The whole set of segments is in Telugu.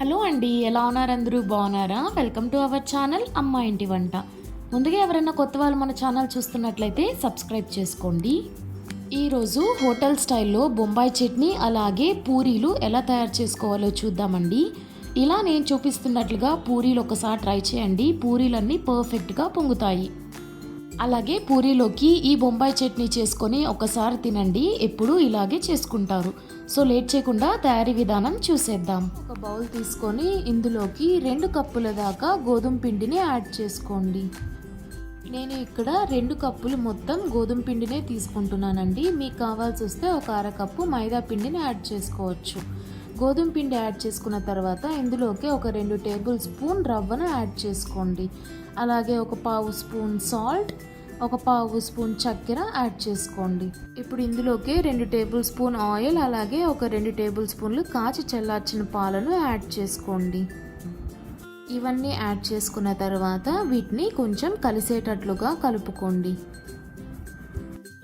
హలో అండి ఎలా ఉన్నారు అందరూ? బాగున్నారా? వెల్కమ్ టు అవర్ ఛానల్ అమ్మ ఇంటి వంట. ముందుగా ఎవరైనా కొత్త వాళ్ళు మన ఛానల్ చూస్తున్నట్లయితే సబ్స్క్రైబ్ చేసుకోండి. ఈరోజు హోటల్ స్టైల్లో బొంబాయి చట్నీ అలాగే పూరీలు ఎలా తయారు చేసుకోవాలో చూద్దామండి. ఇలా నేను చూపిస్తున్నట్లుగా పూరీలు ఒకసారి ట్రై చేయండి. పూరీలన్నీ పర్ఫెక్ట్గా పొంగుతాయి. అలాగే పూరీలోకి ఈ బొంబాయి చట్నీ చేసుకొని ఒకసారి తినండి ఎప్పుడు ఇలాగే చేసుకుంటారు. సో లేట్ చేయకుండా తయారీ విధానం చూసేద్దాం. ఒక బౌల్ తీసుకొని ఇందులోకి రెండు కప్పుల దాకా గోధుమ పిండిని యాడ్ చేసుకోండి. నేను ఇక్కడ రెండు కప్పులు మొత్తం గోధుమ పిండినే తీసుకుంటున్నానండి. మీకు కావాల్సి వస్తే ఒక అరకప్పు మైదా పిండిని యాడ్ చేసుకోవచ్చు. గోధుమ పిండి యాడ్ చేసుకున్న తర్వాత ఇందులోకి ఒక రెండు టేబుల్ స్పూన్ రవ్వను యాడ్ చేసుకోండి. అలాగే ఒక పావు స్పూన్ సాల్ట్ ఒక పావు స్పూన్ చక్కెర యాడ్ చేసుకోండి. ఇప్పుడు ఇందులోకి రెండు టేబుల్ స్పూన్ ఆయిల్ అలాగే ఒక రెండు టేబుల్ స్పూన్లు కాచి చల్లార్చిన పాలను యాడ్ చేసుకోండి. ఇవన్నీ యాడ్ చేసుకున్న తర్వాత వీటిని కొంచెం కలిసేటట్లుగా కలుపుకోండి.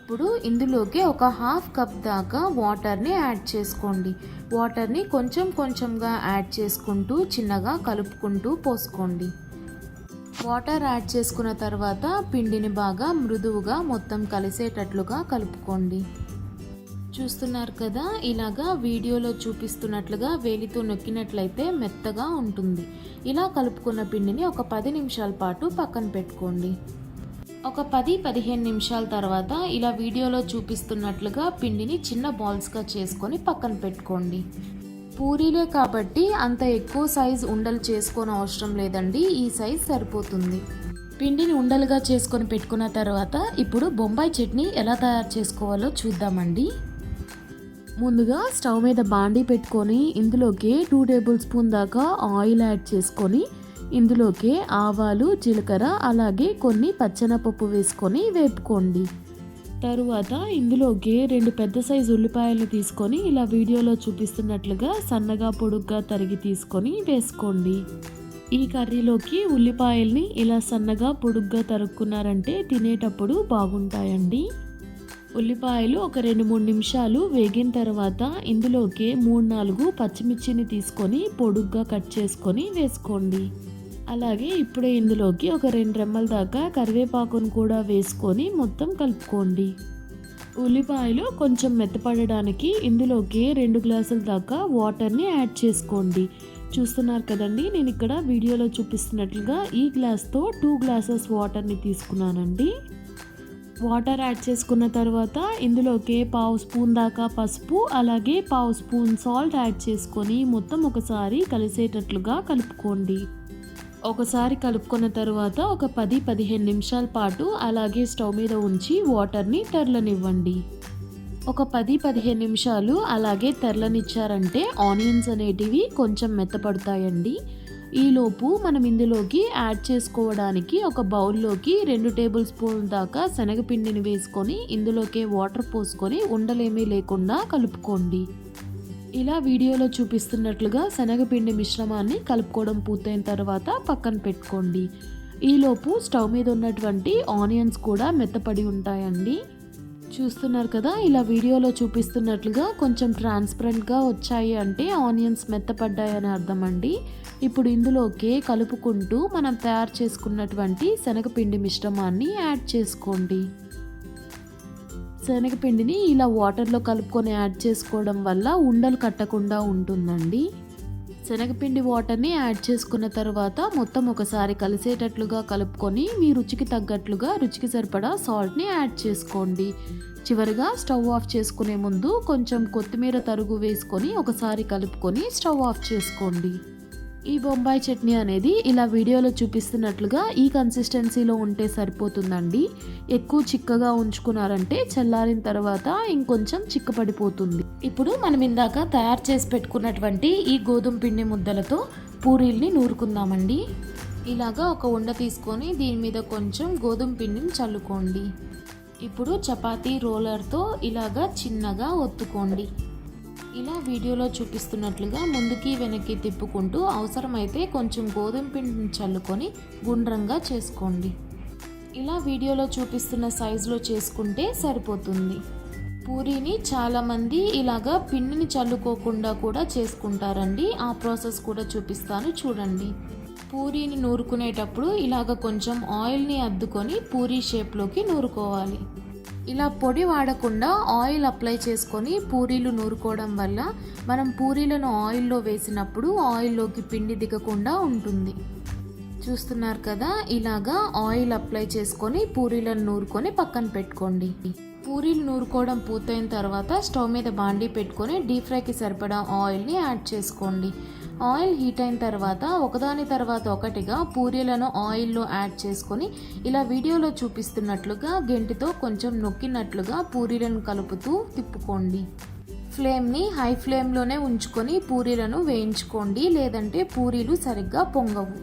ఇప్పుడు ఇందులోకి ఒక హాఫ్ కప్ దాకా వాటర్ని యాడ్ చేసుకోండి. వాటర్ని కొంచెం కొంచెంగా యాడ్ చేసుకుంటూ చిన్నగా కలుపుకుంటూ పోసుకోండి. వాటర్ యాడ్ చేసుకున్న తర్వాత పిండిని బాగా మృదువుగా మొత్తం కలిసేటట్లుగా కలుపుకోండి. చూస్తున్నారు కదా ఇలాగా వీడియోలో చూపిస్తున్నట్లుగా వేలితో నొక్కినట్లయితే మెత్తగా ఉంటుంది. ఇలా కలుపుకున్న పిండిని ఒక పది నిమిషాల పాటు పక్కన పెట్టుకోండి. ఒక పది పదిహేను నిమిషాల తర్వాత ఇలా వీడియోలో చూపిస్తున్నట్లుగా పిండిని చిన్న బాల్స్గా చేసుకొని పక్కన పెట్టుకోండి. పూరీలే కాబట్టి అంత ఎక్కువ సైజ్ ఉండలు చేసుకోని అవసరం లేదండి. ఈ సైజ్ సరిపోతుంది. పిండిని ఉండలుగా చేసుకొని పెట్టుకున్న తర్వాత ఇప్పుడు బొంబాయి చట్నీ ఎలా తయారు చేసుకోవాలో చూద్దామండి. ముందుగా స్టవ్ మీద బాండీ పెట్టుకొని ఇందులోకి టూ టేబుల్ స్పూన్ దాకా ఆయిల్ యాడ్ చేసుకొని ఇందులోకి ఆవాలు జీలకర్ర అలాగే కొన్ని పచ్చెనపప్పు వేసుకొని వేపుకోండి. తరువాత ఇందులోకి రెండు పెద్ద సైజు ఉల్లిపాయలు తీసుకొని ఇలా వీడియోలో చూపిస్తున్నట్లుగా సన్నగా పొడుగ్గా తరిగి తీసుకొని వేసుకోండి. ఈ కర్రీలోకి ఉల్లిపాయల్ని ఇలా సన్నగా పొడుగ్గా తరుక్కున్నారంటే తినేటప్పుడు బాగుంటాయండి. ఉల్లిపాయలు ఒక రెండు మూడు నిమిషాలు వేగిన తర్వాత ఇందులోకి మూడు నాలుగు పచ్చిమిర్చిని తీసుకొని పొడుగ్గా కట్ చేసుకొని వేసుకోండి. అలాగే ఇప్పుడే ఇందులోకి ఒక రెండు రెమ్మల దాకా కరివేపాకును కూడా వేసుకొని మొత్తం కలుపుకోండి. ఉల్లిపాయలు కొంచెం మెత్తపడడానికి ఇందులోకి రెండు గ్లాసుల దాకా వాటర్ని యాడ్ చేసుకోండి. చూస్తున్నారు కదండి నేను ఇక్కడ వీడియోలో చూపిస్తున్నట్లుగా ఈ గ్లాస్తో టూ గ్లాసెస్ వాటర్ని తీసుకున్నానండి. వాటర్ యాడ్ చేసుకున్న తర్వాత ఇందులోకి పావు స్పూన్ దాకా పసుపు అలాగే పావు స్పూన్ సాల్ట్ యాడ్ చేసుకొని మొత్తం ఒకసారి కలిసేటట్లుగా కలుపుకోండి. ఒకసారి కలుపుకున్న తర్వాత ఒక పది పదిహేను నిమిషాల పాటు అలాగే స్టవ్ మీద ఉంచి వాటర్ని తరలనివ్వండి. ఒక పది పదిహేను నిమిషాలు అలాగే తెరలనిచ్చారంటే ఆనియన్స్ అనేటివి కొంచెం మెత్తపడతాయండి. ఈలోపు మనం ఇందులోకి యాడ్ చేసుకోవడానికి ఒక బౌల్లోకి రెండు టేబుల్ స్పూన్ దాకా శనగపిండిని వేసుకొని ఇందులోకి వాటర్ పోసుకొని ఉండలేమీ లేకుండా కలుపుకోండి. ఇలా వీడియోలో చూపిస్తున్నట్లుగా శనగపిండి మిశ్రమాన్ని కలుపుకోవడం పూర్తయిన తర్వాత పక్కన పెట్టుకోండి. ఈలోపు స్టవ్ మీద ఉన్నటువంటి ఆనియన్స్ కూడా మెత్తపడి ఉంటాయండి. చూస్తున్నారు కదా ఇలా వీడియోలో చూపిస్తున్నట్లుగా కొంచెం ట్రాన్స్పరెంట్గా వచ్చాయి అంటే ఆనియన్స్ మెత్తపడ్డాయని అర్థం అండి ఇప్పుడు ఇందులోకి కలుపుకుంటూ మనం తయారు చేసుకున్నటువంటి శనగపిండి మిశ్రమాన్ని యాడ్ చేసుకోండి. శనగపిండిని ఇలా వాటర్లో కలుపుకొని యాడ్ చేసుకోవడం వల్ల ఉండలు కట్టకుండా ఉంటుందండి. శనగపిండి వాటర్ని యాడ్ చేసుకున్న తర్వాత మొత్తం ఒకసారి కలిసేటట్లుగా కలుపుకొని మీ రుచికి తగ్గట్లుగా రుచికి సరిపడా సాల్ట్ని యాడ్ చేసుకోండి. చివరిగా స్టవ్ ఆఫ్ చేసుకునే ముందు కొంచెం కొత్తిమీర తరుగు వేసుకొని ఒకసారి కలుపుకొని స్టవ్ ఆఫ్ చేసుకోండి. ఈ బొంబాయి చట్నీ అనేది ఇలా వీడియోలో చూపిస్తున్నట్లుగా ఈ కన్సిస్టెన్సీలో ఉంటే సరిపోతుందండి. ఎక్కువ చిక్కగా ఉంచుకున్నారంటే చల్లారిన తర్వాత ఇంకొంచెం చిక్కపడిపోతుంది. ఇప్పుడు మనం ఇందాక తయారు చేసి పెట్టుకున్నటువంటి ఈ గోధుమ పిండి ముద్దలతో పూరీల్ని నూరుకుందామండి. ఇలాగా ఒక ఉండ తీసుకొని దీని మీద కొంచెం గోధుమ పిండిని చల్లుకోండి. ఇప్పుడు చపాతీ రోలర్తో ఇలాగా చిన్నగా ఒత్తుకోండి. ఇలా వీడియోలో చూపిస్తున్నట్లుగా ముందుకి వెనక్కి తిప్పుకుంటూ అవసరమైతే కొంచెం గోధుమ పిండిని చల్లుకొని గుండ్రంగా చేసుకోండి. ఇలా వీడియోలో చూపిస్తున్న సైజులో చేసుకుంటే సరిపోతుంది. పూరీని చాలామంది ఇలాగా పిండిని చల్లుకోకుండా కూడా చేసుకుంటారండి. ఆ ప్రాసెస్ కూడా చూపిస్తాను చూడండి. పూరీని నూరుకునేటప్పుడు ఇలాగ కొంచెం ఆయిల్ని అద్దుకొని పూరీ షేప్లోకి నూరుకోవాలి. ఇలా పొడి వాడకుండా ఆయిల్ అప్లై చేసుకొని పూరీలు నూరుకోవడం వల్ల మనం పూరీలను ఆయిల్లో వేసినప్పుడు ఆయిల్లోకి పిండి దిగకుండా ఉంటుంది. చూస్తున్నారు కదా? ఇలాగా ఆయిల్ అప్లై చేసుకొని పూరీలను నూరుకొని పక్కన పెట్టుకోండి. పూరీలు నూరుకోవడం పూర్తయిన తర్వాత స్టవ్ మీద బాండీ పెట్టుకొని డీప్ ఫ్రైకి సరిపడా ఆయిల్ని యాడ్ చేసుకోండి. ఆయిల్ హీట్ అయిన తర్వాత ఒకదాని తర్వాత ఒకటిగా పూరీలను ఆయిల్లో యాడ్ చేసుకొని ఇలా వీడియోలో చూపిస్తున్నట్లుగా గెంటితో కొంచెం నొక్కినట్లుగా పూరీలను కలుపుతూ తిప్పుకోండి. ఫ్లేమ్ని హై ఫ్లేమ్లోనే ఉంచుకొని పూరీలను వేయించుకోండి లేదంటే పూరీలు సరిగ్గా పొంగవు.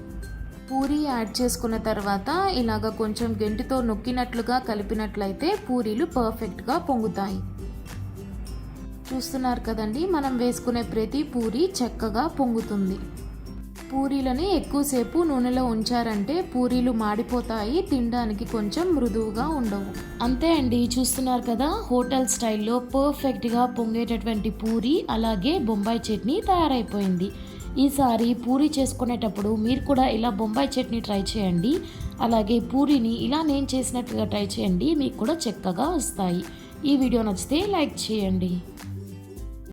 పూరి యాడ్ చేసుకున్న తర్వాత ఇలాగ కొంచెం గెంటితో నొక్కినట్లుగా కలిపినట్లయితే పూరీలు పర్ఫెక్ట్గా పొంగుతాయి. చూస్తున్నారు కదండి మనం వేసుకునే ప్రతి పూరి చక్కగా పొంగుతుంది. పూరీలని ఎక్కువసేపు నూనెలో ఉంచారంటే పూరీలు మాడిపోతాయి తినడానికి కొంచెం మృదువుగా ఉండవు. అంతే అండి చూస్తున్నారు కదా హోటల్ స్టైల్లో పర్ఫెక్ట్గా పొంగేటటువంటి పూరి అలాగే బొంబాయి చట్నీ తయారైపోయింది. ఈసారి పూరి చేసుకునేటప్పుడు మీరు కూడా ఇలా బొంబాయి చట్నీ ట్రై చేయండి. అలాగే పూరిని ఇలా నేను చేసినట్టుగా ట్రై చేయండి. మీకు కూడా చక్కగా వస్తాయి. ఈ వీడియో నచ్చితే లైక్ చేయండి.